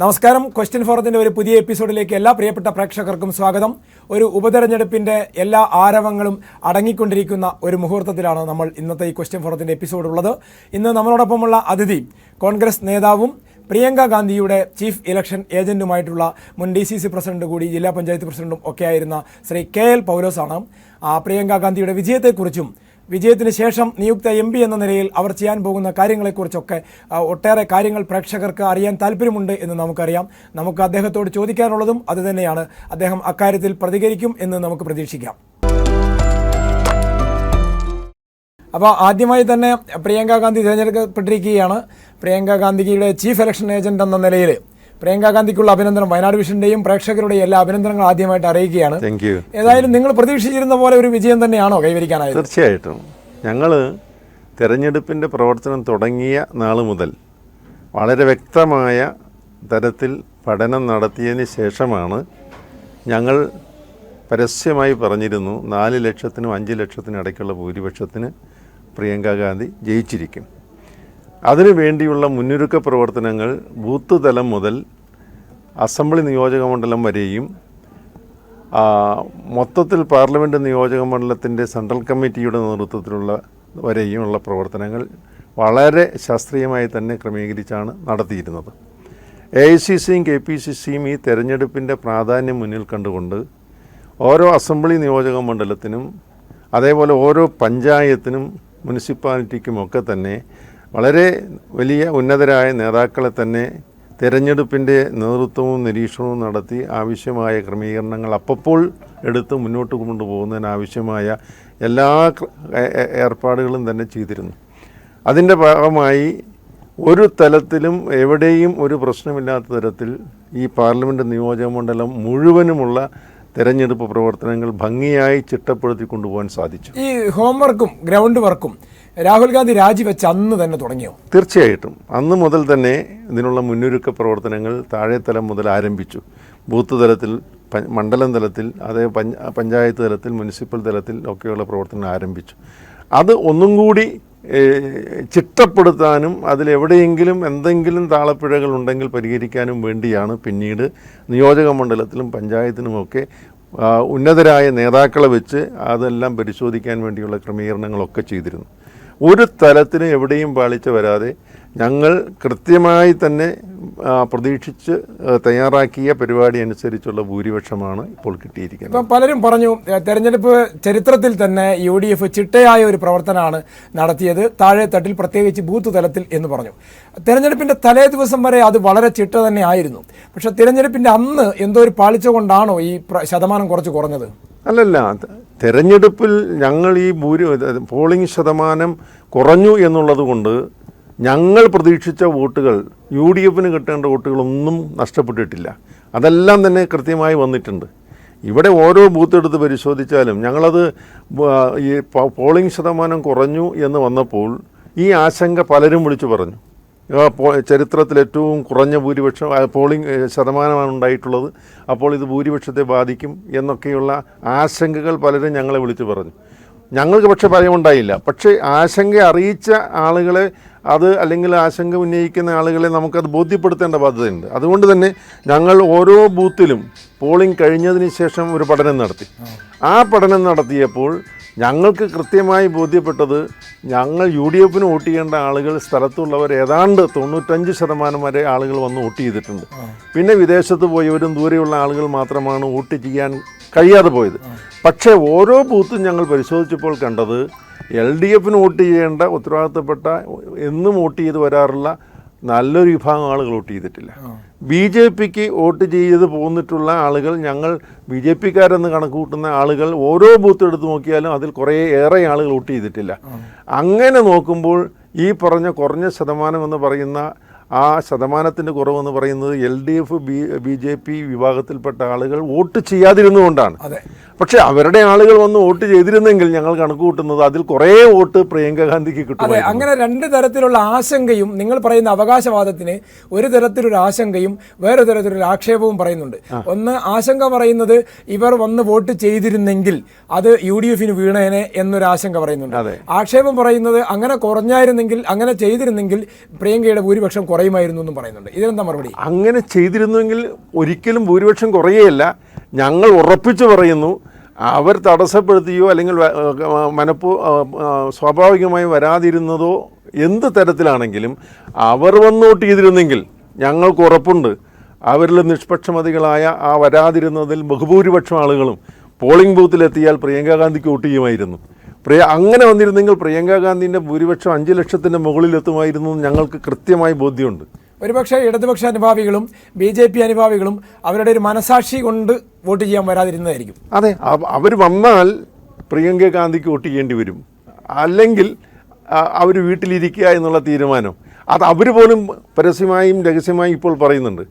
നമസ്കാരം. ക്വസ്റ്റ്യൻ ഫോറത്തിന്റെ ഒരു പുതിയ എപ്പിസോഡിലേക്ക് എല്ലാ പ്രിയപ്പെട്ട പ്രേക്ഷകർക്കും സ്വാഗതം. ഒരു ഉപതെരഞ്ഞെടുപ്പിന്റെ എല്ലാ ആരവങ്ങളും അടങ്ങിക്കൊണ്ടിരിക്കുന്ന ഒരു മുഹൂർത്തത്തിലാണ് നമ്മൾ ഇന്നത്തെ ഈ ക്വസ്റ്റ്യൻ ഫോറത്തിന്റെ എപ്പിസോഡ് ഉള്ളത്. ഇന്ന് നമ്മളോടൊപ്പമുള്ള അതിഥി കോൺഗ്രസ് നേതാവും പ്രിയങ്ക ഗാന്ധിയുടെ ചീഫ് ഇലക്ഷൻ ഏജന്റുമായിട്ടുള്ള മുൻ ഡി സി സി പ്രസിഡന്റ് കൂടി ജില്ലാ പഞ്ചായത്ത് പ്രസിഡന്റും ഒക്കെയായിരുന്ന ശ്രീ കെ എൽ പൗലോസാണ്. പ്രിയങ്ക ഗാന്ധിയുടെ വിജയത്തെക്കുറിച്ചും വിജയത്തിന് ശേഷം നിയുക്ത എം എന്ന നിലയിൽ അവർ ചെയ്യാൻ പോകുന്ന കാര്യങ്ങളെക്കുറിച്ചൊക്കെ ഒട്ടേറെ കാര്യങ്ങൾ പ്രേക്ഷകർക്ക് അറിയാൻ താല്പര്യമുണ്ട് എന്ന് നമുക്കറിയാം. നമുക്ക് അദ്ദേഹത്തോട് ചോദിക്കാനുള്ളതും അതുതന്നെയാണ്. അദ്ദേഹം അക്കാര്യത്തിൽ പ്രതികരിക്കും എന്ന് നമുക്ക് പ്രതീക്ഷിക്കാം. അപ്പോൾ ആദ്യമായി തന്നെ പ്രിയങ്ക ഗാന്ധി തിരഞ്ഞെടുക്കപ്പെട്ടിരിക്കുകയാണ്. പ്രിയങ്ക ഗാന്ധിയുടെ ചീഫ് ഇലക്ഷൻ ഏജന്റ് എന്ന നിലയിൽ പ്രിയങ്ക ഗാന്ധിക്കുള്ള അഭിനന്ദനം വയനാട് വിഷന്റെയും പ്രേക്ഷകരുടെയും എല്ലാ അഭിനന്ദനങ്ങളും ആദ്യമായിട്ട് അറിയിക്കുകയാണ്. താങ്ക് യു ഏതായാലും നിങ്ങൾ പ്രതീക്ഷിച്ചിരുന്ന പോലെ ഒരു വിജയം തന്നെയാണോ കൈവരിക്കാനായത്? തീർച്ചയായിട്ടും. ഞങ്ങൾ തെരഞ്ഞെടുപ്പിന്റെ പ്രവർത്തനം തുടങ്ങിയ നാൾ മുതൽ വളരെ വ്യക്തമായ തരത്തിൽ പഠനം നടത്തിയതിന് ശേഷമാണ് ഞങ്ങൾ പരസ്യമായി പറഞ്ഞിരുന്നു നാല് ലക്ഷത്തിനും അഞ്ച് ലക്ഷത്തിനും ഇടയ്ക്കുള്ള ഭൂരിപക്ഷത്തിന് പ്രിയങ്ക ഗാന്ധി ജയിച്ചിരിക്കും. അതിനു വേണ്ടിയുള്ള മുന്നൊരുക്ക പ്രവർത്തനങ്ങൾ ബൂത്ത് തലം മുതൽ അസംബ്ലി നിയോജക മണ്ഡലം വരെയും മൊത്തത്തിൽ പാർലമെന്റ് നിയോജക മണ്ഡലത്തിന്റെ സെൻട്രൽ കമ്മിറ്റിയുടെ നേതൃത്വത്തിലുള്ള വരെയുമുള്ള പ്രവർത്തനങ്ങൾ വളരെ ശാസ്ത്രീയമായി തന്നെ ക്രമീകരിച്ചാണ് നടത്തിയിരുന്നത്. എ ഐ സി സിയും കെ പി സി സിയും ഈ തെരഞ്ഞെടുപ്പിന്റെ പ്രാധാന്യം മുന്നിൽ കണ്ടുകൊണ്ട് ഓരോ അസംബ്ലി നിയോജക മണ്ഡലത്തിനും അതേപോലെ ഓരോ പഞ്ചായത്തിനും മുനിസിപ്പാലിറ്റിക്കുമൊക്കെ തന്നെ വളരെ വലിയ ഉന്നതരായ നേതാക്കളെ തന്നെ തിരഞ്ഞെടുപ്പിന്റെ നേതൃത്വവും നിരീക്ഷണവും നടത്തി ആവശ്യമായ ക്രമീകരണങ്ങൾ അപ്പോൾ എടുത്ത് മുന്നോട്ട് കൊണ്ടുപോകുന്നതിനാവശ്യമായ എല്ലാ ഏർപ്പാടുകളും തന്നെ ചെയ്തിരുന്നു. അതിന്റെ ഭാഗമായി ഒരു തലത്തിലും എവിടെയും ഒരു പ്രശ്നമില്ലാത്ത തരത്തിൽ ഈ പാർലമെന്റ് നിയോജക മണ്ഡലം മുഴുവനുമുള്ള തെരഞ്ഞെടുപ്പ് പ്രവർത്തനങ്ങൾ ഭംഗിയായി ചിട്ടപ്പെടുത്തി കൊണ്ടുപോകാൻ സാധിച്ചു. ഈ ഹോംവർക്കും ഗ്രൗണ്ട് വർക്കും രാഹുൽ ഗാന്ധി രാജിവെച്ച് അന്ന് തന്നെ തുടങ്ങിയോ? തീർച്ചയായിട്ടും. അന്ന് മുതൽ തന്നെ ഇതിനുള്ള മുന്നൊരുക്ക പ്രവർത്തനങ്ങൾ താഴെത്തലം മുതൽ ആരംഭിച്ചു. ബൂത്ത് തലത്തിൽ മണ്ഡലം തലത്തിൽ അതേ പഞ്ചായത്ത് തലത്തിൽ മുനിസിപ്പൽ തലത്തിൽ ഒക്കെയുള്ള പ്രവർത്തനങ്ങൾ ആരംഭിച്ചു. അത് ഒന്നും കൂടി ചിട്ടപ്പെടുത്താനും അതിലെവിടെയെങ്കിലും എന്തെങ്കിലും താളപ്പിഴകൾ ഉണ്ടെങ്കിൽ പരിഹരിക്കാനും വേണ്ടിയാണ് പിന്നീട് നിയോജക മണ്ഡലത്തിലും പഞ്ചായത്തിനുമൊക്കെ ഉന്നതരായ നേതാക്കളെ വെച്ച് അതെല്ലാം പരിശോധിക്കാൻ വേണ്ടിയുള്ള ക്രമീകരണങ്ങളൊക്കെ ചെയ്തിരുന്നു. ഒരു തലത്തിന് എവിടെയും പാളിച്ച വരാതെ ഞങ്ങൾ കൃത്യമായി തന്നെ പ്രതീക്ഷിച്ച് തയ്യാറാക്കിയ പരിപാടി അനുസരിച്ചുള്ള ഭൂരിപക്ഷമാണ് ഇപ്പോൾ കിട്ടിയിരിക്കുന്നത്. ഇപ്പം പലരും പറഞ്ഞു തെരഞ്ഞെടുപ്പ് ചരിത്രത്തിൽ തന്നെ യു ഡി എഫ് ചിട്ടയായ ഒരു പ്രവർത്തനമാണ് നടത്തിയത്. താഴെ തട്ടിൽ പ്രത്യേകിച്ച് ബൂത്ത് തലത്തിൽ എന്ന് പറഞ്ഞു. തെരഞ്ഞെടുപ്പിന്റെ തലേ ദിവസം വരെ അത് വളരെ ചിട്ട തന്നെ ആയിരുന്നു. പക്ഷെ തിരഞ്ഞെടുപ്പിന്റെ അന്ന് എന്തോ ഒരു പാളിച്ച കൊണ്ടാണോ ഈ ശതമാനം കുറച്ച് കുറഞ്ഞത്? അല്ലല്ല തെരഞ്ഞെടുപ്പിൽ ഞങ്ങൾ ഈ ഭൂരി പോളിംഗ് ശതമാനം കുറഞ്ഞു എന്നുള്ളത് കൊണ്ട് ഞങ്ങൾ പ്രതീക്ഷിച്ച വോട്ടുകൾ യു ഡി എഫിന് കിട്ടേണ്ട വോട്ടുകളൊന്നും നഷ്ടപ്പെട്ടിട്ടില്ല. അതെല്ലാം തന്നെ കൃത്യമായി വന്നിട്ടുണ്ട്. ഇവിടെ ഓരോ ബൂത്ത് എടുത്ത് പരിശോധിച്ചാലും ഞങ്ങളത് ഈ പോളിംഗ് ശതമാനം കുറഞ്ഞു എന്ന് വന്നപ്പോൾ ഈ ആശങ്ക പലരും വിളിച്ചു പറഞ്ഞു. ചരിത്രത്തിൽ ഏറ്റവും കുറഞ്ഞ ഭൂരിപക്ഷം പോളിംഗ് ശതമാനമാണ് ഉണ്ടായിട്ടുള്ളത്. അപ്പോൾ ഇത് ഭൂരിപക്ഷത്തെ ബാധിക്കും എന്നൊക്കെയുള്ള ആശങ്കകൾ പലരും ഞങ്ങളെ വിളിച്ചു പറഞ്ഞു. ഞങ്ങൾക്ക് പക്ഷേ ഭയമുണ്ടായില്ല. പക്ഷേ ആശങ്ക അറിയിച്ച ആളുകളെ അത് അല്ലെങ്കിൽ ആശങ്ക ഉന്നയിക്കുന്ന ആളുകളെ നമുക്കത് ബോധ്യപ്പെടുത്തേണ്ട ബാധ്യതയുണ്ട്. അതുകൊണ്ട് തന്നെ ഞങ്ങൾ ഓരോ ബൂത്തിലും പോളിംഗ് കഴിഞ്ഞതിന് ശേഷം ഒരു പഠനം നടത്തി. ആ പഠനം നടത്തിയപ്പോൾ ഞങ്ങൾക്ക് കൃത്യമായി ബോധ്യപ്പെട്ടത് ഞങ്ങൾ യു ഡി എഫിന് വോട്ട് ചെയ്യേണ്ട ആളുകൾ സ്ഥലത്തുള്ളവർ ഏതാണ്ട് തൊണ്ണൂറ്റഞ്ച് ശതമാനം വരെ ആളുകൾ വന്ന് വോട്ട് ചെയ്തിട്ടുണ്ട്. പിന്നെ വിദേശത്ത് പോയവരും ദൂരെയുള്ള ആളുകൾ മാത്രമാണ് വോട്ട് ചെയ്യാൻ കഴിയാതെ പോയത്. പക്ഷേ ഓരോ ബൂത്തും ഞങ്ങൾ പരിശോധിച്ചപ്പോൾ കണ്ടത് എൽ ഡി എഫിന് വോട്ട് ചെയ്യേണ്ട ഉത്തരവാദിത്തപ്പെട്ട എന്നും വോട്ട് ചെയ്ത് വരാറുള്ള നല്ലൊരു വിഭാഗം ആളുകൾ വോട്ട് ചെയ്തിട്ടില്ല. ബി ജെ പിക്ക് വോട്ട് ചെയ്ത് പോന്നിട്ടുള്ള ആളുകൾ ഞങ്ങൾ ബി ജെ പിക്കാരെന്ന് കണക്ക് കൂട്ടുന്ന ആളുകൾ ഓരോ ബൂത്ത് എടുത്ത് നോക്കിയാലും അതിൽ കുറേ ഏറെ ആളുകൾ വോട്ട് ചെയ്തിട്ടില്ല. അങ്ങനെ നോക്കുമ്പോൾ ഈ പറഞ്ഞ കുറഞ്ഞ ശതമാനം എന്ന് പറയുന്ന ആ ശതമാനത്തിന്റെ കുറവെന്ന് പറയുന്നത് L D F B B J P വിഭാഗത്തിൽപ്പെട്ട ആളുകൾ വോട്ട് ചെയ്യാതിരുന്നുകൊണ്ടാണ്. പക്ഷേ അവരുടെ ആളുകൾ വന്ന് വോട്ട് ചെയ്തിരുന്നെങ്കിൽ ഞങ്ങൾ കണക്ക് കൂട്ടുന്നത് അതിൽ കുറേ വോട്ട് പ്രിയങ്ക ഗാന്ധിക്ക് അതെ അങ്ങനെ രണ്ട് തരത്തിലുള്ള ആശങ്കയും നിങ്ങൾ പറയുന്ന അവകാശവാദത്തിന് ഒരു തരത്തിലൊരു ആശങ്കയും വേറെ തരത്തിലൊരു ആക്ഷേപവും പറയുന്നുണ്ട്. ഒന്ന് ആശങ്ക പറയുന്നത് ഇവർ വന്ന് വോട്ട് ചെയ്തിരുന്നെങ്കിൽ അത് യു ഡി എഫിന് വീണേനെ എന്നൊരു ആശങ്ക പറയുന്നുണ്ട്. ആക്ഷേപം പറയുന്നത് അങ്ങനെ കുറഞ്ഞായിരുന്നെങ്കിൽ അങ്ങനെ ചെയ്തിരുന്നെങ്കിൽ പ്രിയങ്കയുടെ ഭൂരിപക്ഷം കുറയും കുറയുമായിരുന്നു എന്നും പറയുന്നുണ്ട്. ഇതിനെന്താ മറുപടി? അങ്ങനെ ചെയ്തിരുന്നുവെങ്കിൽ ഒരിക്കലും ഭൂരിപക്ഷം കുറയുകയല്ല. ഞങ്ങൾ ഉറപ്പിച്ചു പറയുന്നു അവർ തടസ്സപ്പെടുത്തിയോ അല്ലെങ്കിൽ മനപ്പൂ സ്വാഭാവികമായി വരാതിരുന്നതോ എന്ത് തരത്തിലാണെങ്കിലും അവർ വന്ന് വോട്ട് ചെയ്തിരുന്നെങ്കിൽ ഞങ്ങൾക്ക് ഉറപ്പുണ്ട്. അവരിൽ നിഷ്പക്ഷമതികളായ ആ വരാതിരുന്നതിൽ ബഹുഭൂരിപക്ഷം ആളുകളും പോളിംഗ് ബൂത്തിലെത്തിയാൽ പ്രിയങ്ക ഗാന്ധിക്ക് വോട്ട് ചെയ്യുമായിരുന്നു. പ്രിയ അങ്ങനെ വന്നിരുന്നെങ്കിൽ പ്രിയങ്ക ഗാന്ധിന്റെ ഭൂരിപക്ഷം അഞ്ച് ലക്ഷത്തിന്റെ മുകളിലെത്തുമായിരുന്നു ഞങ്ങൾക്ക് കൃത്യമായി ബോധ്യമുണ്ട്. ഒരുപക്ഷെ ഇടതുപക്ഷ അനുഭാവികളും ബി ജെ പി അനുഭാവികളും അവരുടെ ഒരു മനസാക്ഷി കൊണ്ട് വോട്ട് ചെയ്യാൻ വരാതിരുന്നതായിരിക്കും. അതെ അവർ വന്നാൽ പ്രിയങ്ക ഗാന്ധിക്ക് വോട്ട് ചെയ്യേണ്ടി വരും. അല്ലെങ്കിൽ അവർ വീട്ടിലിരിക്കുക എന്നുള്ള തീരുമാനം. അത് അവർ പോലും പരസ്യമായും രഹസ്യമായും ഇപ്പോൾ പറയുന്നുണ്ട്.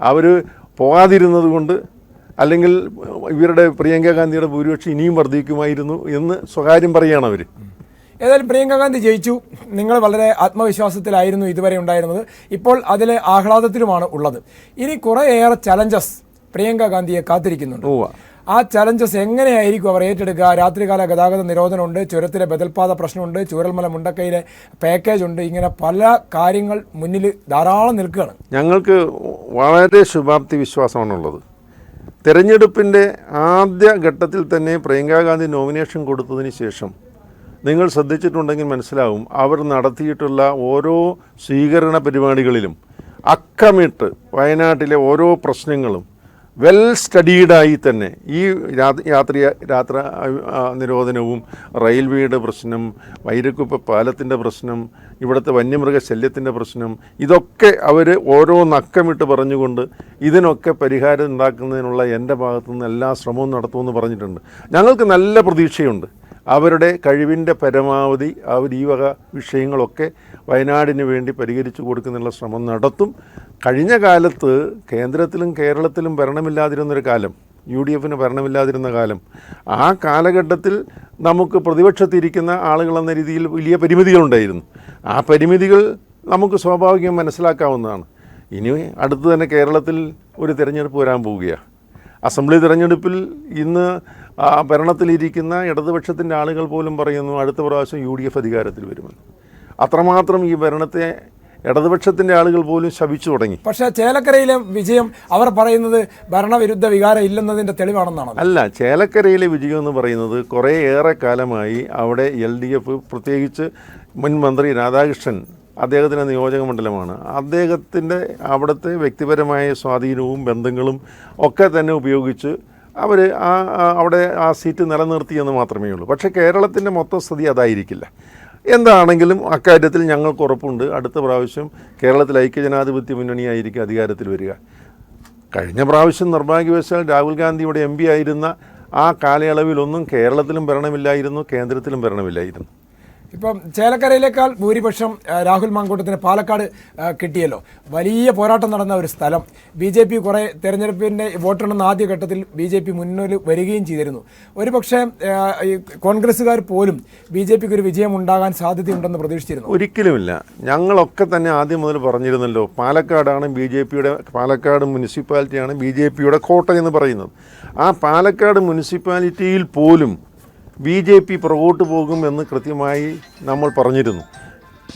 അവർ പോകാതിരുന്നത് കൊണ്ട് അല്ലെങ്കിൽ ഇവരുടെ പ്രിയങ്ക ഗാന്ധിയുടെ ഭൂരിപക്ഷം ഇനിയും വർദ്ധിക്കുമായിരുന്നു എന്ന് സ്വകാര്യം പറയുകയാണ് അവർ ഏതായാലും പ്രിയങ്ക ഗാന്ധി ജയിച്ചു. നിങ്ങൾ വളരെ ആത്മവിശ്വാസത്തിലായിരുന്നു ഇതുവരെ ഉണ്ടായിരുന്നത്. ഇപ്പോൾ അതിൽ ആഹ്ലാദത്തിലുമാണ് ഉള്ളത്. ഇനി കുറേയേറെ ചലഞ്ചസ് പ്രിയങ്ക ഗാന്ധിയെ കാത്തിരിക്കുന്നുണ്ട്. ആ ചലഞ്ചസ് എങ്ങനെയായിരിക്കും അവർ ഏറ്റെടുക്കുക? രാത്രികാല ഗതാഗത നിരോധനമുണ്ട് ചുരത്തിലെ ബദൽപാത പ്രശ്നമുണ്ട് ചൂരൽമല മുണ്ടക്കയിലെ പാക്കേജ് ഉണ്ട്. ഇങ്ങനെ പല കാര്യങ്ങൾ മുന്നിൽ ധാരാളം നിൽക്കുകയാണ്. ഞങ്ങൾക്ക് വളരെ ശുഭാപ്തി വിശ്വാസമാണുള്ളത്. തെരഞ്ഞെടുപ്പിന്റെ ആദ്യ ഘട്ടത്തിൽ തന്നെ പ്രിയങ്കാ ഗാന്ധി നോമിനേഷൻ കൊടുത്തതിന് ശേഷം നിങ്ങൾ ശ്രദ്ധിച്ചിട്ടുണ്ടെങ്കിൽ മനസ്സിലാവും അവർ നടത്തിയിട്ടുള്ള ഓരോ സ്വീകരണ പരിപാടികളിലും അക്കമിട്ട് വയനാട്ടിലെ ഓരോ പ്രശ്നങ്ങളും വെൽ സ്റ്റഡീഡായി തന്നെ ഈ യാത്ര യാത്രി നിരോധനവും റെയിൽവേയുടെ പ്രശ്നം വൈരക്കുപ്പ പാലത്തിന്റെ പ്രശ്നം ഇവിടുത്തെ വന്യമൃഗ ശല്യത്തിന്റെ പ്രശ്നം ഇതൊക്കെ അവർ ഓരോ നക്കമിട്ട് പറഞ്ഞുകൊണ്ട് ഇതിനൊക്കെ പരിഹാരം ഉണ്ടാക്കുന്നതിനുള്ള എന്റെ ഭാഗത്തു നിന്ന് എല്ലാ ശ്രമവും നടത്തുമെന്ന് പറഞ്ഞിട്ടുണ്ട്. ഞങ്ങൾക്ക് നല്ല പ്രതീക്ഷയുണ്ട്. അവരുടെ കഴിവിന്റെ പരമാവധി അവർ ഈ വക വിഷയങ്ങളൊക്കെ വയനാടിന് വേണ്ടി പരിഹരിച്ചു കൊടുക്കുന്നതിനുള്ള ശ്രമം നടത്തും. കഴിഞ്ഞ കാലത്ത് കേന്ദ്രത്തിലും കേരളത്തിലും ഭരണമില്ലാതിരുന്നൊരു കാലം യു ഡി എഫിന് ഭരണമില്ലാതിരുന്ന കാലം. ആ കാലഘട്ടത്തിൽ നമുക്ക് പ്രതിപക്ഷത്തിരിക്കുന്ന ആളുകളെന്ന രീതിയിൽ വലിയ പരിമിതികളുണ്ടായിരുന്നു. ആ പരിമിതികൾ നമുക്ക് സ്വാഭാവികം മനസ്സിലാക്കാവുന്നതാണ്. ഇനി അടുത്ത് തന്നെ കേരളത്തിൽ ഒരു തിരഞ്ഞെടുപ്പ് വരാൻ പോവുകയാണ് അസംബ്ലി തിരഞ്ഞെടുപ്പിൽ ഇന്ന് ഭരണത്തിലിരിക്കുന്ന ഇടതുപക്ഷത്തിന്റെ ആളുകൾ പോലും പറയുന്നു അടുത്ത പ്രാവശ്യം യു ഡി എഫ് അധികാരത്തിൽ വരുമെന്ന്. അത്രമാത്രം ഈ ഭരണത്തെ ഇടതുപക്ഷത്തിന്റെ ആളുകൾ പോലും ശപിച്ചു തുടങ്ങി. പക്ഷേ ചേലക്കരയിലെ വിജയം അവർ പറയുന്നത് ഭരണവിരുദ്ധ വികാരം ഇല്ലെന്നതിന്റെ തെളിവാണെന്നാണ് അല്ല ചേലക്കരയിലെ വിജയം എന്ന് പറയുന്നത് കുറേ ഏറെ കാലമായി അവിടെ എൽ ഡി എഫ് പ്രത്യേകിച്ച് മുൻ മന്ത്രി രാധാകൃഷ്ണൻ അദ്ദേഹത്തിന്റെ നിയോജക മണ്ഡലമാണ്. അദ്ദേഹത്തിന്റെ അവിടുത്തെ വ്യക്തിപരമായ സ്വാധീനവും ബന്ധങ്ങളും ഒക്കെ തന്നെ ഉപയോഗിച്ച് അവർ ആ ആ- അവിടെ ആ സീറ്റ് നിലനിർത്തിയെന്ന് മാത്രമേ ഉള്ളൂ. പക്ഷേ കേരളത്തിന്റെ മൊത്തം സ്ഥിതി അതായിരിക്കില്ല. എന്താണെങ്കിലും അക്കാര്യത്തിൽ ഞങ്ങൾക്ക് ഉറപ്പുണ്ട്. അടുത്ത പ്രാവശ്യം കേരളത്തിൽ ഐക്യജനാധിപത്യ മുന്നണിയായിരിക്കും അധികാരത്തിൽ വരിക. കഴിഞ്ഞ പ്രാവശ്യം നിർഭാഗ്യവശാൽ രാഹുൽ ഗാന്ധിയുടെ എം ആയിരുന്ന ആ കാലയളവിലൊന്നും കേരളത്തിലും ഭരണമില്ലായിരുന്നു കേന്ദ്രത്തിലും ഭരണമില്ലായിരുന്നു. ഇപ്പം ചേലക്കരയിലേക്കാൾ ഭൂരിപക്ഷം രാഹുൽ മാങ്കൂട്ടത്തിന് പാലക്കാട് കിട്ടിയല്ലോ. വലിയ പോരാട്ടം നടന്ന ഒരു സ്ഥലം. ബി ജെ പി കുറേ തെരഞ്ഞെടുപ്പിന്റെ വോട്ടെണ്ണുന്ന ആദ്യഘട്ടത്തിൽ ബി ജെ പി മുന്നിൽ വരികയും ചെയ്തിരുന്നു. ഒരു പക്ഷേ കോൺഗ്രസ്സുകാർ പോലും ബി ജെ പിക്ക് ഒരു വിജയം ഉണ്ടാകാൻ സാധ്യതയുണ്ടെന്ന് പ്രതീക്ഷിച്ചിരുന്നു. ഒരിക്കലുമില്ല. ഞങ്ങളൊക്കെ തന്നെ ആദ്യം മുതൽ പറഞ്ഞിരുന്നല്ലോ പാലക്കാടാണ് ബി ജെ പിയുടെ പാലക്കാട് മുനിസിപ്പാലിറ്റിയാണ് ബി ജെ പിയുടെ കോട്ടയെന്ന് പറയുന്നത്. ആ പാലക്കാട് മുനിസിപ്പാലിറ്റിയിൽ പോലും ബി ജെ പി പുറകോട്ട് പോകുമെന്ന് കൃത്യമായി നമ്മൾ പറഞ്ഞിരുന്നു.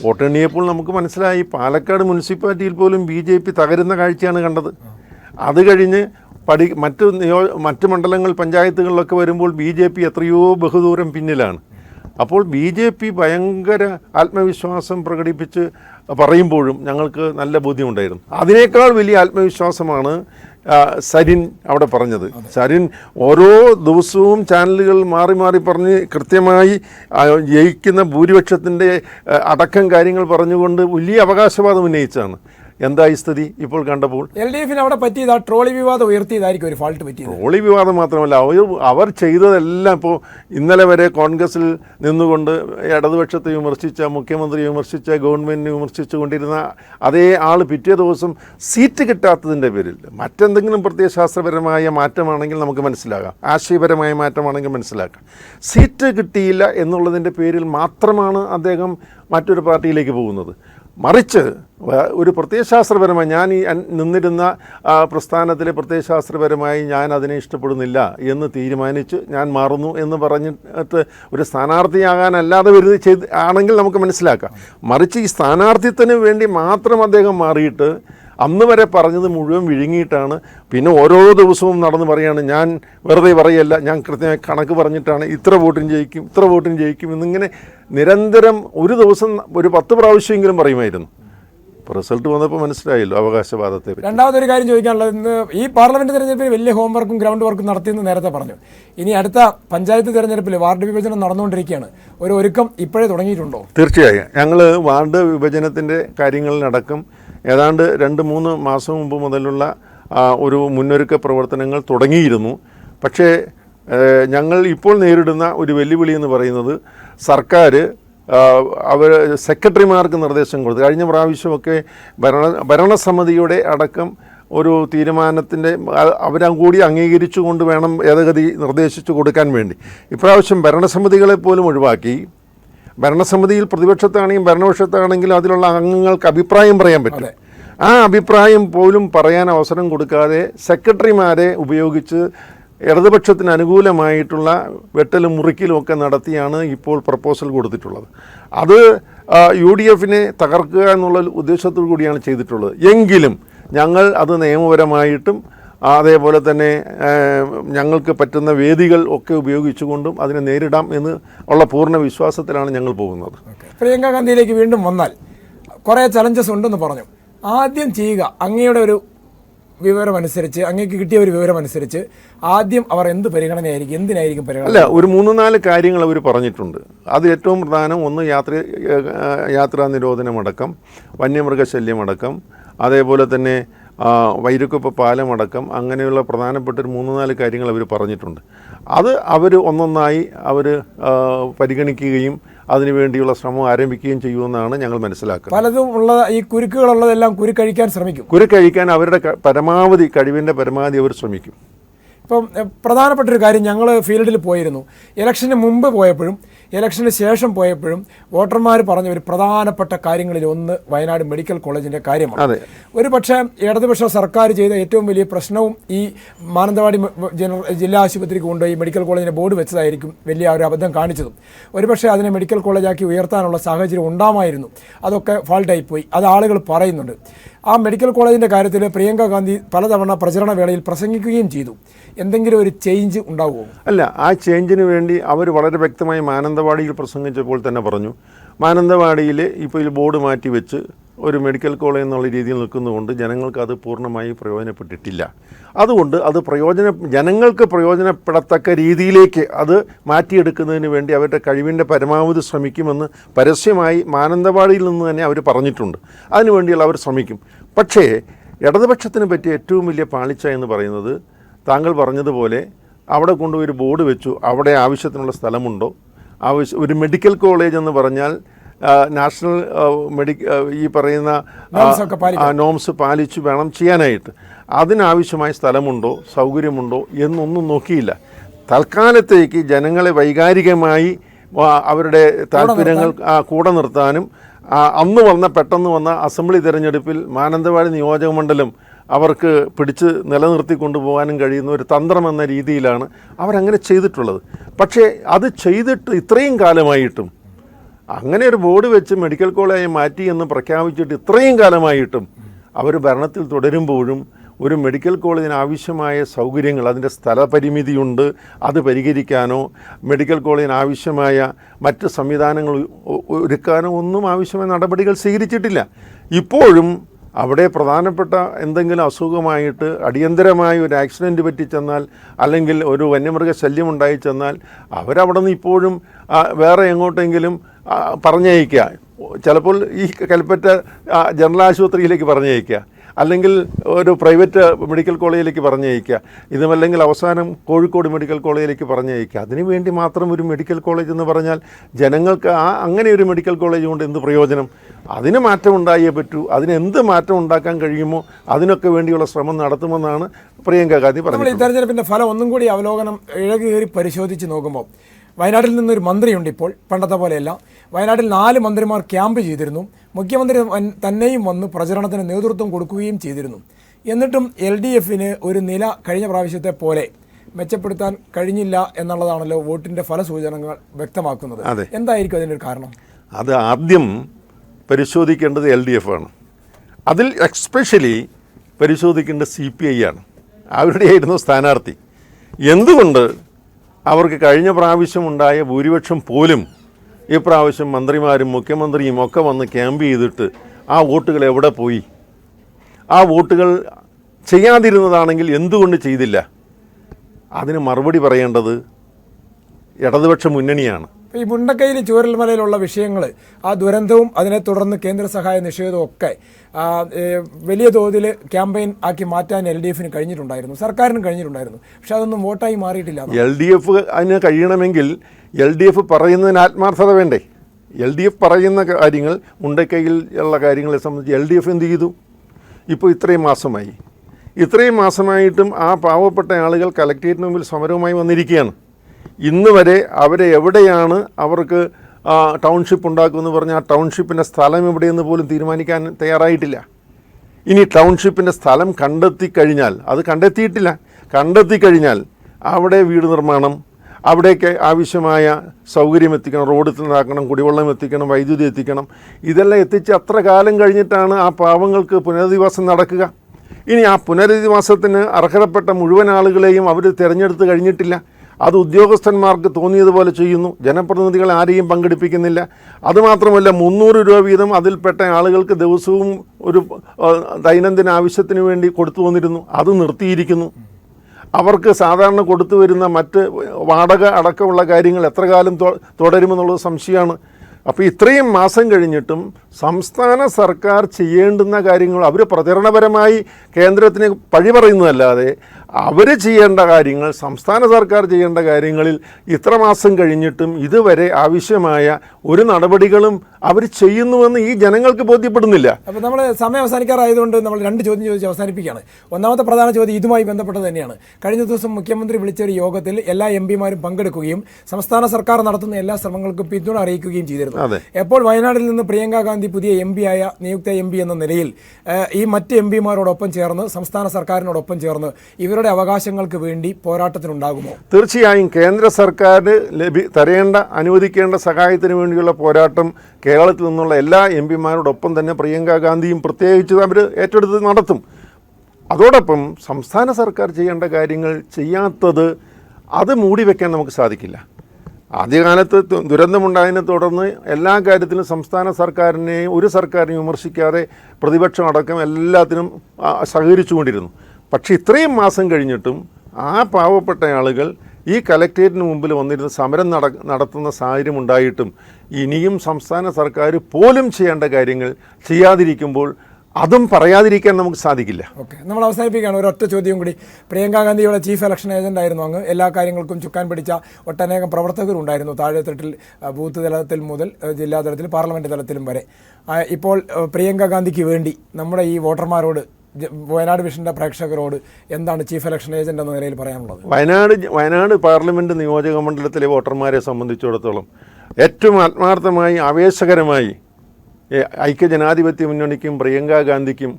വോട്ടെണ്ണിയപ്പോൾ നമുക്ക് മനസ്സിലായി പാലക്കാട് മുനിസിപ്പാലിറ്റിയിൽ പോലും ബി ജെ പി തകരുന്ന കാഴ്ചയാണ് കണ്ടത്. അത് കഴിഞ്ഞ് പടി മറ്റ് നിയോ മറ്റ് മണ്ഡലങ്ങൾ പഞ്ചായത്തുകളിലൊക്കെ വരുമ്പോൾ ബി ജെ പി എത്രയോ ബഹുദൂരം പിന്നിലാണ്. അപ്പോൾ ബി ജെ പി ഭയങ്കര ആത്മവിശ്വാസം പ്രകടിപ്പിച്ച് പറയുമ്പോഴും ഞങ്ങൾക്ക് നല്ല ബോധ്യമുണ്ടായിരുന്നു. അതിനേക്കാൾ വലിയ ആത്മവിശ്വാസമാണ് സരിൻ അവിടെ പറഞ്ഞത്. സരിൻ ഓരോ ദിവസവും ചാനലുകൾ മാറി മാറി പറഞ്ഞ് കൃത്യമായി ജയിക്കുന്ന ഭൂരിപക്ഷത്തിന്റെ അടക്കം കാര്യങ്ങൾ പറഞ്ഞുകൊണ്ട് വലിയ അവകാശവാദം ഉന്നയിച്ചാണ് എന്തായി സ്ഥിതി ഇപ്പോൾ കണ്ടപ്പോൾ? എൽ ഡി എഫിന് അവിടെ പറ്റിയത് ആ ട്രോളി വിവാദം ഉയർത്തിയതായിരിക്കും ഒരു ഫാൾട്ട് പറ്റിയത്. ട്രോളി വിവാദം മാത്രമല്ല അവർ അവർ ചെയ്തതെല്ലാം ഇപ്പോൾ ഇന്നലെ വരെ കോൺഗ്രസിൽ നിന്നുകൊണ്ട് ഇടതുപക്ഷത്തെ വിമർശിച്ച മുഖ്യമന്ത്രി വിമർശിച്ച ഗവൺമെന്റിനെ വിമർശിച്ചുകൊണ്ടിരുന്ന അതേ ആൾ പിറ്റേ ദിവസം സീറ്റ് കിട്ടാത്തതിന്റെ പേരിൽ മറ്റെന്തെങ്കിലും പ്രത്യയശാസ്ത്രപരമായ മാറ്റമാണെങ്കിൽ നമുക്ക് മനസ്സിലാകാം. ആശയപരമായ മാറ്റമാണെങ്കിൽ മനസ്സിലാക്കാം. സീറ്റ് കിട്ടിയില്ല എന്നുള്ളതിന്റെ പേരിൽ മാത്രമാണ് അദ്ദേഹം മറ്റൊരു പാർട്ടിയിലേക്ക് പോകുന്നത്. മറിച്ച് ഒരു പ്രത്യയശാസ്ത്രപരമായി ഞാൻ ഈ നിന്നിരുന്ന പ്രസ്ഥാനത്തിലെ പ്രത്യയശാസ്ത്രപരമായി ഞാൻ അതിനെ ഇഷ്ടപ്പെടുന്നില്ല എന്ന് തീരുമാനിച്ച് ഞാൻ മാറുന്നു എന്ന് പറഞ്ഞിട്ട് ഒരു സ്ഥാനാർത്ഥിയാകാനല്ലാതെ വരുത് ചെയ്ത് ആണെങ്കിൽ നമുക്ക് മനസ്സിലാക്കാം. മറിച്ച് ഈ സ്ഥാനാർത്ഥിത്വത്തിന് വേണ്ടി മാത്രം അദ്ദേഹം മാറിയിട്ട് അന്ന് വരെ പറഞ്ഞത് മുഴുവൻ വിഴുങ്ങിയിട്ടാണ്. പിന്നെ ഓരോ ദിവസവും നടന്ന് പറയാണ് ഞാൻ വെറുതെ പറയല്ല ഞാൻ കൃത്യമായി കണക്ക് പറഞ്ഞിട്ടാണ് ഇത്ര വോട്ടിന് ജയിക്കും ഇത്ര വോട്ടിന് ജയിക്കും എന്നിങ്ങനെ നിരന്തരം ഒരു ദിവസം ഒരു പത്ത് പ്രാവശ്യമെങ്കിലും പറയുമായിരുന്നു. റിസൾട്ട് വന്നപ്പോൾ മനസ്സിലായല്ലോ അവകാശവാദത്തെ രണ്ടാമതൊരു കാര്യം ചോദിക്കാനുള്ളത് ഇന്ന് ഈ പാർലമെന്റ് തെരഞ്ഞെടുപ്പിൽ വലിയ ഹോംവർക്കും ഗ്രൗണ്ട് വർക്കും നടത്തിയെന്ന് നേരത്തെ പറഞ്ഞു. ഇനി അടുത്ത പഞ്ചായത്ത് തെരഞ്ഞെടുപ്പിൽ വാർഡ് വിഭജനം നടന്നുകൊണ്ടിരിക്കുകയാണ്. ഒരു ഒരുക്കം ഇപ്പോഴേ തുടങ്ങിയിട്ടുണ്ടോ? തീർച്ചയായും. ഞങ്ങൾ വാർഡ് വിഭജനത്തിന്റെ കാര്യങ്ങളിലടക്കം ഏതാണ്ട് രണ്ട് മൂന്ന് മാസം മുമ്പ് മുതലുള്ള ഒരു മുന്നൊരുക്ക പ്രവർത്തനങ്ങൾ തുടങ്ങിയിരുന്നു. പക്ഷേ ഞങ്ങൾ ഇപ്പോൾ നേരിടുന്ന ഒരു വെല്ലുവിളി എന്ന് പറയുന്നത് സർക്കാർ അവർ സെക്രട്ടറിമാർക്ക് നിർദ്ദേശം കൊടുത്തു കഴിഞ്ഞ പ്രാവശ്യമൊക്കെ ഭരണ ഭരണസമിതിയുടെ അടക്കം ഒരു തീരുമാനത്തിന്റെ അവരും കൂടി അംഗീകരിച്ചുകൊണ്ട് വേണം ഭേദഗതി നിർദ്ദേശിച്ചു കൊടുക്കാൻ വേണ്ടി. ഇപ്രാവശ്യം ഭരണസമിതികളെ പോലും ഒഴിവാക്കി. ഭരണസമിതിയിൽ പ്രതിപക്ഷത്താണെങ്കിലും ഭരണപക്ഷത്താണെങ്കിലും അതിലുള്ള അംഗങ്ങൾക്ക് അഭിപ്രായം പറയാൻ പറ്റും. ആ അഭിപ്രായം പോലും പറയാൻ അവസരം കൊടുക്കാതെ സെക്രട്ടറിമാരെ ഉപയോഗിച്ച് ഇടതുപക്ഷത്തിന് അനുകൂലമായിട്ടുള്ള വെട്ടലും മുറിക്കലും ഒക്കെ നടത്തിയാണ് ഇപ്പോൾ പ്രപ്പോസൽ കൊടുത്തിട്ടുള്ളത്. അത് യു ഡി എഫിനെ തകർക്കുക എന്നുള്ള ഉദ്ദേശത്തോടു കൂടിയാണ് ചെയ്തിട്ടുള്ളത്. എങ്കിലും ഞങ്ങൾ അത് നിയമപരമായിട്ടും അതേപോലെ തന്നെ ഞങ്ങൾക്ക് പറ്റുന്ന വേദികൾ ഒക്കെ ഉപയോഗിച്ചുകൊണ്ടും അതിനെ നേരിടാം എന്ന് ഉള്ള പൂർണ വിശ്വാസത്തിലാണ് ഞങ്ങൾ പോകുന്നത്. പ്രിയങ്ക ഗാന്ധിയിലേക്ക് വീണ്ടും വന്നാൽ കുറേ ചലഞ്ചസ് ഉണ്ടെന്ന് പറഞ്ഞു. ആദ്യം ചെയ്യുക അങ്ങയുടെ ഒരു വിവരമനുസരിച്ച് അങ്ങേക്ക് കിട്ടിയ ഒരു വിവരമനുസരിച്ച് ആദ്യം അവർ എന്ത് പരിഗണനയായിരിക്കും എന്തിനായിരിക്കും പരിഗണന? അല്ല ഒരു മൂന്ന് നാല് കാര്യങ്ങൾ അവർ പറഞ്ഞിട്ടുണ്ട്. അത് ഏറ്റവും പ്രധാനം ഒന്ന് യാത്ര യാത്രാ നിരോധനമടക്കം വന്യമൃഗശല്യമടക്കം അതേപോലെ തന്നെ വൈരക്കുപ്പ പാലമടക്കം അങ്ങനെയുള്ള പ്രധാനപ്പെട്ട ഒരു മൂന്ന് നാല് കാര്യങ്ങൾ അവർ പറഞ്ഞിട്ടുണ്ട്. അത് അവർ ഒന്നൊന്നായി അവർ പരിഗണിക്കുകയും അതിനുവേണ്ടിയുള്ള ശ്രമം ആരംഭിക്കുകയും ചെയ്യുമെന്നാണ് ഞങ്ങൾ മനസ്സിലാക്കുന്നത്. പലതും ഉള്ള ഈ കുരുക്കുകളുള്ളതെല്ലാം കുരുക്കഴിക്കാൻ ശ്രമിക്കും. കുരുക്കഴിക്കാൻ അവരുടെ പരമാവധി കഴിവിന്റെ പരമാവധി അവർ ശ്രമിക്കും. ഇപ്പം പ്രധാനപ്പെട്ട ഒരു കാര്യം ഞങ്ങൾ ഫീൽഡിൽ പോയിരുന്നു. ഇലക്ഷന് മുമ്പ് പോയപ്പോഴും ഇലക്ഷന് ശേഷം പോയപ്പോഴും വോട്ടർമാർ പറഞ്ഞ ഒരു പ്രധാനപ്പെട്ട കാര്യങ്ങളിൽ ഒന്ന് വയനാട് മെഡിക്കൽ കോളേജിന്റെ കാര്യമാണ്. ഒരു പക്ഷേ ഇടതുപക്ഷ സർക്കാർ ചെയ്ത ഏറ്റവും വലിയ പ്രശ്നവും ഈ മാനന്തവാടി ജനറൽ ജില്ലാ ആശുപത്രിക്ക് കൊണ്ടുപോയി മെഡിക്കൽ കോളേജിനെ ബോർഡ് വെച്ചതായിരിക്കും വലിയ ഒരു അബദ്ധം കാണിച്ചതും. ഒരുപക്ഷെ അതിനെ മെഡിക്കൽ കോളേജാക്കി ഉയർത്താനുള്ള സാഹചര്യം ഉണ്ടാമായിരുന്നു. അതൊക്കെ ഫാൾട്ടായി പോയി. അത് ആളുകൾ പറയുന്നുണ്ട്. ആ മെഡിക്കൽ കോളേജിന്റെ കാര്യത്തിൽ പ്രിയങ്ക ഗാന്ധി പലതവണ പ്രചരണ വേളയിൽ പ്രസംഗിക്കുകയും ചെയ്തു. എന്തെങ്കിലും ഒരു ചേഞ്ച് ഉണ്ടാവുമോ? അല്ല ആ ചേഞ്ചിന് വേണ്ടി അവർ വളരെ വ്യക്തമായി മാനന്തവാടിയിൽ പ്രസംഗിച്ചപ്പോൾ തന്നെ പറഞ്ഞു മാനന്തവാടിയിൽ ഇപ്പോൾ ഈ ബോർഡ് മാറ്റി വെച്ച് ഒരു മെഡിക്കൽ കോളേജ് എന്നുള്ള രീതിയിൽ നിൽക്കുന്നതുകൊണ്ട് ജനങ്ങൾക്ക് അത് പൂർണമായി പ്രയോജനപ്പെട്ടിട്ടില്ല. അതുകൊണ്ട് അത് പ്രയോജന ജനങ്ങൾക്ക് പ്രയോജനപ്പെടത്തക്ക രീതിയിലേക്ക് അത് മാറ്റിയെടുക്കുന്നതിന് വേണ്ടി അവരുടെ കഴിവിന്റെ പരമാവധി ശ്രമിക്കുമെന്ന് പരസ്യമായി മാനന്തവാടിയിൽ നിന്ന് തന്നെ അവർ പറഞ്ഞിട്ടുണ്ട്. അതിനുവേണ്ടിയുള്ള അവർ ശ്രമിക്കും. പക്ഷേ ഇടതുപക്ഷത്തിന് പറ്റിയ ഏറ്റവും വലിയ പാളിച്ച എന്ന് പറയുന്നത് താങ്കൾ പറഞ്ഞതുപോലെ അവിടെ കൊണ്ടുപോയി ഒരു ബോർഡ് വെച്ചു അവിടെ ആവശ്യത്തിനുള്ള സ്ഥലമുണ്ടോ? ആവശ്യം ഒരു മെഡിക്കൽ കോളേജ് എന്ന് പറഞ്ഞാൽ നാഷണൽ മെഡി ഈ പറയുന്ന. നോംസ് പാലിച്ചു വേണം ചെയ്യാനായിട്ട്. അതിനാവശ്യമായ സ്ഥലമുണ്ടോ സൗകര്യമുണ്ടോ എന്നൊന്നും നോക്കിയില്ല. തൽക്കാലത്തേക്ക് ജനങ്ങളെ വൈകാരികമായി അവരുടെ താല്പര്യങ്ങൾ കൂടെ നിർത്താനും അന്ന് വന്ന പെട്ടെന്ന് വന്ന അസംബ്ലി തിരഞ്ഞെടുപ്പിൽ മാനന്തവാടി നിയോജക മണ്ഡലം അവർക്ക് പിടിച്ച് നിലനിർത്തി കൊണ്ടുപോകാനും കഴിയുന്ന ഒരു തന്ത്രം എന്ന രീതിയിലാണ് അവരങ്ങനെ ചെയ്തിട്ടുള്ളത്. പക്ഷേ അത് ചെയ്തിട്ട് ഇത്രയും കാലമായിട്ടും അങ്ങനെ ഒരു ബോർഡ് വെച്ച് മെഡിക്കൽ കോളേജായി മാറ്റി എന്ന് പ്രഖ്യാപിച്ചിട്ട് ഇത്രയും കാലമായിട്ടും അവർ ഭരണത്തിൽ തുടരുമ്പോഴും ഒരു മെഡിക്കൽ കോളേജിന് ആവശ്യമായ സൗകര്യങ്ങൾ അതിന്റെ സ്ഥലപരിമിതിയുണ്ട് അത് പരിഹരിക്കാനോ മെഡിക്കൽ കോളേജിന് ആവശ്യമായ മറ്റ് സംവിധാനങ്ങൾ ഒരുക്കാനോ ഒന്നും ആവശ്യമായ നടപടികൾ സ്വീകരിച്ചിട്ടില്ല. ഇപ്പോഴും അവിടെ പ്രധാനപ്പെട്ട എന്തെങ്കിലും അസുഖമായിട്ട് അടിയന്തരമായി ഒരു ആക്സിഡന്റ് പറ്റിച്ചെന്നാൽ അല്ലെങ്കിൽ ഒരു വന്യമൃഗ ശല്യം ഉണ്ടായി ചെന്നാൽ അവരവിടെ നിന്ന് ഇപ്പോഴും വേറെ എങ്ങോട്ടെങ്കിലും പറഞ്ഞയക്കുക. ചിലപ്പോൾ ഈ കൽപ്പറ്റ ജനറൽ ആശുപത്രിയിലേക്ക് പറഞ്ഞയക്കുക. അല്ലെങ്കിൽ ഒരു പ്രൈവറ്റ് മെഡിക്കൽ കോളേജിലേക്ക് പറഞ്ഞയക്കുക ഇതുമല്ലെങ്കിൽ അവസാനം കോഴിക്കോട് മെഡിക്കൽ കോളേജിലേക്ക് പറഞ്ഞയക്കുക അതിനു വേണ്ടി മാത്രം ഒരു മെഡിക്കൽ കോളേജ് എന്ന് പറഞ്ഞാൽ ജനങ്ങൾക്ക് ആ അങ്ങനെ ഒരു മെഡിക്കൽ കോളേജ് കൊണ്ട് എന്ത് പ്രയോജനം? അതിന് മാറ്റം ഉണ്ടായേ പറ്റൂ. അതിനെന്ത് മാറ്റം ഉണ്ടാക്കാൻ കഴിയുമോ? അതിനൊക്കെ വേണ്ടിയുള്ള ശ്രമം നടത്തുമെന്നാണ് പ്രിയങ്ക ഗാന്ധി പറഞ്ഞത് ഈ തെരഞ്ഞെടുപ്പിന്റെ ഫലം ഒന്നും കൂടി അവലോകനം ഇഴകേറി പരിശോധിച്ച് നോക്കുമ്പോൾ വയനാട്ടിൽ നിന്നൊരു മന്ത്രിയുണ്ട് ഇപ്പോൾ പണ്ടത്തെ പോലെയല്ല. വയനാട്ടിൽ നാല് മന്ത്രിമാർ ക്യാമ്പ് ചെയ്തിരുന്നു. മുഖ്യമന്ത്രി തന്നെയും വന്ന് പ്രചരണത്തിന് നേതൃത്വം കൊടുക്കുകയും ചെയ്തിരുന്നു. എന്നിട്ടും എൽ ഡി എഫിന് ഒരു നില കഴിഞ്ഞ പ്രാവശ്യത്തെ പോലെ മെച്ചപ്പെടുത്താൻ കഴിഞ്ഞില്ല എന്നുള്ളതാണല്ലോ വോട്ടിന്റെ ഫലസൂചനകൾ വ്യക്തമാക്കുന്നത്. എന്തായിരിക്കും അതിന്റെ ഒരു കാരണം? അത് ആദ്യം പരിശോധിക്കേണ്ടത് എൽ ഡി എഫ് ആണ് അതിൽ എക്സ്പെഷ്യലി പരിശോധിക്കേണ്ടത് സി പി ഐ ആണ്. അവരുടെയായിരുന്നു സ്ഥാനാർത്ഥി. എന്തുകൊണ്ട് അവർക്ക് കഴിഞ്ഞ പ്രാവശ്യം ഉണ്ടായ ഭൂരിപക്ഷം പോലും ഈ പ്രാവശ്യം മന്ത്രിമാരും മുഖ്യമന്ത്രിയും ഒക്കെ വന്ന് ക്യാമ്പ് ചെയ്തിട്ട് ആ വോട്ടുകൾ എവിടെ പോയി? ആ വോട്ടുകൾ ചെയ്യാതിരുന്നതാണെങ്കിൽ എന്തുകൊണ്ട് ചെയ്തില്ല? അതിന് മറുപടി പറയേണ്ടത് ഇടതുപക്ഷ മുന്നണിയാണ്. ഈ മുണ്ടക്കയിൽ ചൂരൽമലയിലുള്ള വിഷയങ്ങൾ ആ ദുരന്തവും അതിനെ തുടർന്ന് കേന്ദ്ര സഹായ നിഷേധവും ഒക്കെ വലിയ തോതിൽ ക്യാമ്പയിൻ ആക്കി മാറ്റാൻ എൽ ഡി എഫിന് കഴിഞ്ഞിട്ടുണ്ടായിരുന്നു. സർക്കാരിന് കഴിഞ്ഞിട്ടുണ്ടായിരുന്നു. പക്ഷെ അതൊന്നും വോട്ടായി മാറിയിട്ടില്ല എൽ ഡി എഫ് അതിന് കഴിയണമെങ്കിൽ എൽ ഡി എഫ് പറയുന്നതിന് ആത്മാർത്ഥത വേണ്ടേ? എൽ ഡി എഫ് പറയുന്ന കാര്യങ്ങൾ മുണ്ടക്കൈയിൽ ഉള്ള കാര്യങ്ങളെ സംബന്ധിച്ച് എൽ ഡി എഫ് എന്ത് ചെയ്തു? ഇപ്പോൾ ഇത്രയും മാസമായി. ഇത്രയും മാസമായിട്ടും ആ പാവപ്പെട്ട ആളുകൾ കലക്ട്രേറ്റിന് മുമ്പിൽ സമരവുമായി വന്നിരിക്കുകയാണ്. ഇന്ന് വരെ അവരെ എവിടെയാണ് അവർക്ക് ടൗൺഷിപ്പ് ഉണ്ടാക്കുമെന്ന് പറഞ്ഞാൽ ആ ടൗൺഷിപ്പിന്റെ സ്ഥലം എവിടെയെന്ന് പോലും തീരുമാനിക്കാൻ തയ്യാറായിട്ടില്ല. ഇനി ടൗൺഷിപ്പിന്റെ സ്ഥലം കണ്ടെത്തി കഴിഞ്ഞാൽ അത് കണ്ടെത്തിയിട്ടില്ല കണ്ടെത്തി കഴിഞ്ഞാൽ അവിടെ വീട് നിർമ്മാണം അവിടേക്ക് ആവശ്യമായ സൗകര്യം എത്തിക്കണം റോഡ് ഉണ്ടാക്കണം കുടിവെള്ളം എത്തിക്കണം വൈദ്യുതി എത്തിക്കണം ഇതെല്ലാം എത്തിച്ച് അത്ര കാലം കഴിഞ്ഞിട്ടാണ് ആ പാവങ്ങൾക്ക് പുനരധിവാസം നടക്കുക. ഇനി ആ പുനരധിവാസത്തിന് അർഹതപ്പെട്ട മുഴുവൻ ആളുകളെയും അവർ തിരഞ്ഞെടുത്ത് കഴിഞ്ഞിട്ടില്ല. അത് ഉദ്യോഗസ്ഥന്മാർക്ക് തോന്നിയതുപോലെ ചെയ്യുന്നു. ജനപ്രതിനിധികൾ ആരെയും പങ്കെടുപ്പിക്കുന്നില്ല. അതുമാത്രമല്ല മുന്നൂറ് രൂപ വീതം അതിൽപ്പെട്ട ആളുകൾക്ക് ദിവസവും ഒരു ദൈനംദിന ആവശ്യത്തിന് വേണ്ടി കൊടുത്തു വന്നിരുന്നു. അത് നിർത്തിയിരിക്കുന്നു. അവർക്ക് സാധാരണ കൊടുത്തു വരുന്ന മറ്റ് വാടക അടക്കമുള്ള കാര്യങ്ങൾ എത്ര കാലം തുടരുമെന്നുള്ളത് സംശയമാണ്. അപ്പോൾ ഇത്രയും മാസം കഴിഞ്ഞിട്ടും സംസ്ഥാന സർക്കാർ ചെയ്യേണ്ടുന്ന കാര്യങ്ങൾ അവർ പ്രചരണപരമായി കേന്ദ്രത്തിന് പഴി പറയുന്നതല്ലാതെ അവർ ചെയ്യേണ്ട കാര്യങ്ങൾ സംസ്ഥാന സർക്കാർ ചെയ്യേണ്ട കാര്യങ്ങളിൽ ഇത്ര മാസം കഴിഞ്ഞിട്ടും ഇതുവരെ ആവശ്യമായ ഒരു നടപടികളും അവർ ചെയ്യുന്നുവെന്ന് ഈ ജനങ്ങൾക്ക് ബോധ്യപ്പെടുന്നില്ല. അപ്പോൾ നമ്മൾ സമയം അവസാനിക്കാറായതുകൊണ്ട് നമ്മൾ രണ്ട് ചോദ്യം ചോദിച്ച് അവസാനിപ്പിക്കുകയാണ്. ഒന്നാമത്തെ പ്രധാന ചോദ്യം ഇതുമായി ബന്ധപ്പെട്ടത് തന്നെയാണ്. കഴിഞ്ഞ ദിവസം മുഖ്യമന്ത്രി വിളിച്ച ഒരു യോഗത്തിൽ എല്ലാ എം പിമാരും പങ്കെടുക്കുകയും സംസ്ഥാന സർക്കാർ നടത്തുന്ന എല്ലാ ശ്രമങ്ങൾക്കും പിന്തുണ അറിയിക്കുകയും ചെയ്തിരുന്നു. എപ്പോൾ വയനാട്ടിൽ നിന്ന് പ്രിയങ്ക ഗാന്ധി പുതിയ എം പി ആയ നിയുക്ത എം പി എന്ന നിലയിൽ ഈ മറ്റ് എം പിമാരോടൊപ്പം ചേർന്ന് സംസ്ഥാന സർക്കാരിനോടൊപ്പം ചേർന്ന് ഇവരുടെ അവകാശങ്ങൾക്ക് വേണ്ടി പോരാട്ടത്തിനുണ്ടാകുമോ? തീർച്ചയായും കേന്ദ്ര സർക്കാർ ലഭി തരേണ്ട അനുവദിക്കേണ്ട സഹായത്തിന് വേണ്ടിയുള്ള പോരാട്ടം കേരളത്തിൽ നിന്നുള്ള എല്ലാ എം പിമാരോടൊപ്പം തന്നെ പ്രിയങ്ക ഗാന്ധിയും പ്രത്യേകിച്ച് അവർ ഏറ്റെടുത്ത് നടത്തും. അതോടൊപ്പം സംസ്ഥാന സർക്കാർ ചെയ്യേണ്ട കാര്യങ്ങൾ ചെയ്യാത്തത് അത് മൂടി വെക്കാൻ നമുക്ക് സാധിക്കില്ല. ആദ്യകാലത്ത് ദുരന്തമുണ്ടായതിനെ തുടർന്ന് എല്ലാ കാര്യത്തിലും സംസ്ഥാന സർക്കാരിനെയും ഒരു സർക്കാരിനെയും വിമർശിക്കാതെ പ്രതിപക്ഷം അടക്കം എല്ലാത്തിനും സഹകരിച്ചുകൊണ്ടിരുന്നു. പക്ഷേ ഇത്രയും മാസം കഴിഞ്ഞിട്ടും ആ പാവപ്പെട്ട ആളുകൾ ഈ കലക്ട്രേറ്റിന് മുമ്പിൽ വന്നിരുന്ന് സമരം നട നടത്തുന്ന സാഹചര്യം ഉണ്ടായിട്ടും ഇനിയും സംസ്ഥാന സർക്കാർ പോലും ചെയ്യേണ്ട കാര്യങ്ങൾ ചെയ്യാതിരിക്കുമ്പോൾ അതും പറയാതിരിക്കാൻ നമുക്ക് സാധിക്കില്ല. ഓക്കെ നമ്മൾ അവസാനിപ്പിക്കുകയാണ്. ഒരൊറ്റ ചോദ്യം കൂടി. പ്രിയങ്ക ഗാന്ധിയുടെ ചീഫ് ഇലക്ഷൻ ഏജന്റ് ആയിരുന്നു അങ്ങ്. എല്ലാ കാര്യങ്ങൾക്കും ചുക്കാൻ പിടിച്ച ഒട്ടനേകം പ്രവർത്തകരുണ്ടായിരുന്നു താഴെത്തട്ടിൽ തട്ടിൽ ബൂത്ത് തലത്തിൽ മുതൽ ജില്ലാ തലത്തിൽ പാർലമെന്റ് തലത്തിലും വരെ. ഇപ്പോൾ പ്രിയങ്ക ഗാന്ധിക്ക് വേണ്ടി നമ്മുടെ ഈ വോട്ടർമാരോട് വയനാട് വിഷന്റെ പ്രേക്ഷകരോട് എന്താണ് ചീഫ് ഇലക്ഷൻ ഏജന്റ് എന്ന നിലയിൽ പറയാനുള്ളത്? വയനാട് വയനാട് പാർലമെന്റ് നിയോജക മണ്ഡലത്തിലെ വോട്ടർമാരെ സംബന്ധിച്ചിടത്തോളം ഏറ്റവും ആത്മാർത്ഥമായി ആവേശകരമായി ഐക്യ ഐക്യജനാധിപത്യ മുന്നണിക്കും പ്രിയങ്ക ഗാന്ധിക്കും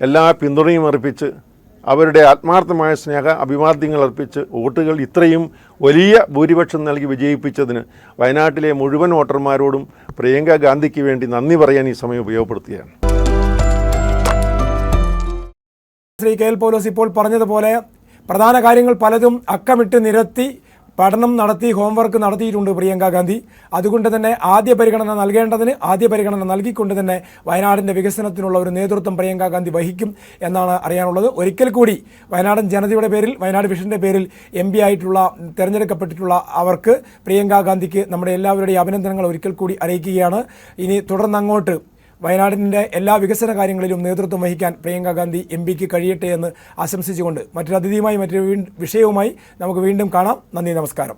എല്ലാ പിന്തുണയും അർപ്പിച്ച് അവരുടെ ആത്മാർത്ഥമായ സ്നേഹ അഭിവാദ്യങ്ങൾ അർപ്പിച്ച് വോട്ടുകൾ ഇത്രയും വലിയ ഭൂരിപക്ഷം നൽകി വിജയിപ്പിച്ചതിന് വയനാട്ടിലെ മുഴുവൻ വോട്ടർമാരോടും പ്രിയങ്ക ഗാന്ധിക്ക് വേണ്ടി നന്ദി പറയാൻ ഈ സമയം ഉപയോഗപ്പെടുത്തുകയാണ്. ശ്രീ കെ എൽ പോലോസ് ഇപ്പോൾ പറഞ്ഞതുപോലെ പ്രധാന കാര്യങ്ങൾ പലതും അക്കമിട്ട് നിരത്തി പഠനം നടത്തി ഹോംവർക്ക് നടത്തിയിട്ടുണ്ട് പ്രിയങ്ക ഗാന്ധി. അതുകൊണ്ട് തന്നെ ആദ്യ പരിഗണന നൽകേണ്ടതിന് ആദ്യ പരിഗണന നൽകിക്കൊണ്ട് തന്നെ വയനാടിന്റെ വികസനത്തിനുള്ള ഒരു നേതൃത്വം പ്രിയങ്ക ഗാന്ധി വഹിക്കും എന്നാണ് അറിയാനുള്ളത്. ഒരിക്കൽ കൂടി വയനാടൻ ജനതയുടെ പേരിൽ വയനാട് വിഷന്റെ പേരിൽ എം ആയിട്ടുള്ള തിരഞ്ഞെടുക്കപ്പെട്ടിട്ടുള്ള അവർക്ക് പ്രിയങ്ക ഗാന്ധിക്ക് നമ്മുടെ എല്ലാവരുടെയും അഭിനന്ദനങ്ങൾ ഒരിക്കൽ കൂടി അറിയിക്കുകയാണ്. ഇനി തുടർന്നങ്ങോട്ട് വയനാടിന്റെ എല്ലാ വികസന കാര്യങ്ങളിലും നേതൃത്വം വഹിക്കാൻ പ്രിയങ്ക ഗാന്ധി എം പിക്ക് കഴിയട്ടെ എന്ന് ആശംസിച്ചുകൊണ്ട് മറ്റൊരു അതിഥിയുമായി മറ്റൊരു വിഷയവുമായി നമുക്ക് വീണ്ടും കാണാം. നന്ദി നമസ്കാരം.